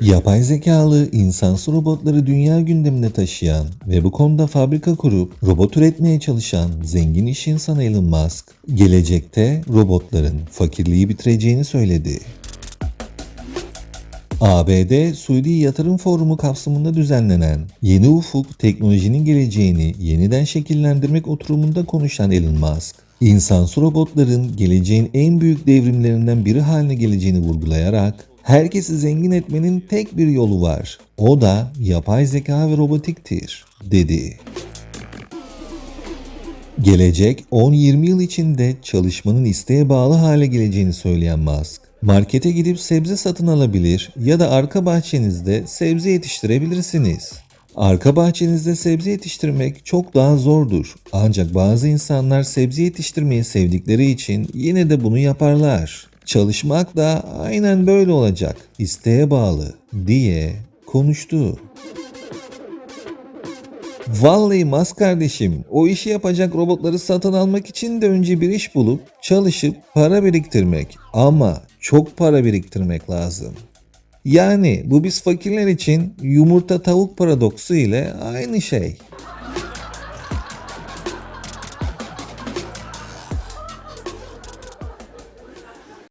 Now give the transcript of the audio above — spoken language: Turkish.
Yapay zekalı insansı robotları dünya gündemine taşıyan ve bu konuda fabrika kurup robot üretmeye çalışan zengin iş insanı Elon Musk, gelecekte robotların fakirliği bitireceğini söyledi. ABD Suudi Yatırım Forumu kapsamında düzenlenen Yeni Ufuk Teknolojinin Geleceğini Yeniden Şekillendirmek oturumunda konuşan Elon Musk, insansı robotların geleceğin en büyük devrimlerinden biri haline geleceğini vurgulayarak herkesi zengin etmenin tek bir yolu var. O da yapay zeka ve robotiktir, dedi. Gelecek 10-20 yıl içinde çalışmanın isteğe bağlı hale geleceğini söyleyen Musk, markete gidip sebze satın alabilir ya da arka bahçenizde sebze yetiştirebilirsiniz. Arka bahçenizde sebze yetiştirmek çok daha zordur. Ancak bazı insanlar sebze yetiştirmeyi sevdikleri için yine de bunu yaparlar. Çalışmak da aynen böyle olacak. İsteğe bağlı diye konuştu. Vallahi Mas kardeşim o işi yapacak robotları satın almak için de önce bir iş bulup çalışıp para biriktirmek ama çok para biriktirmek lazım. Yani bu biz fakirler için yumurta tavuk paradoksu ile aynı şey.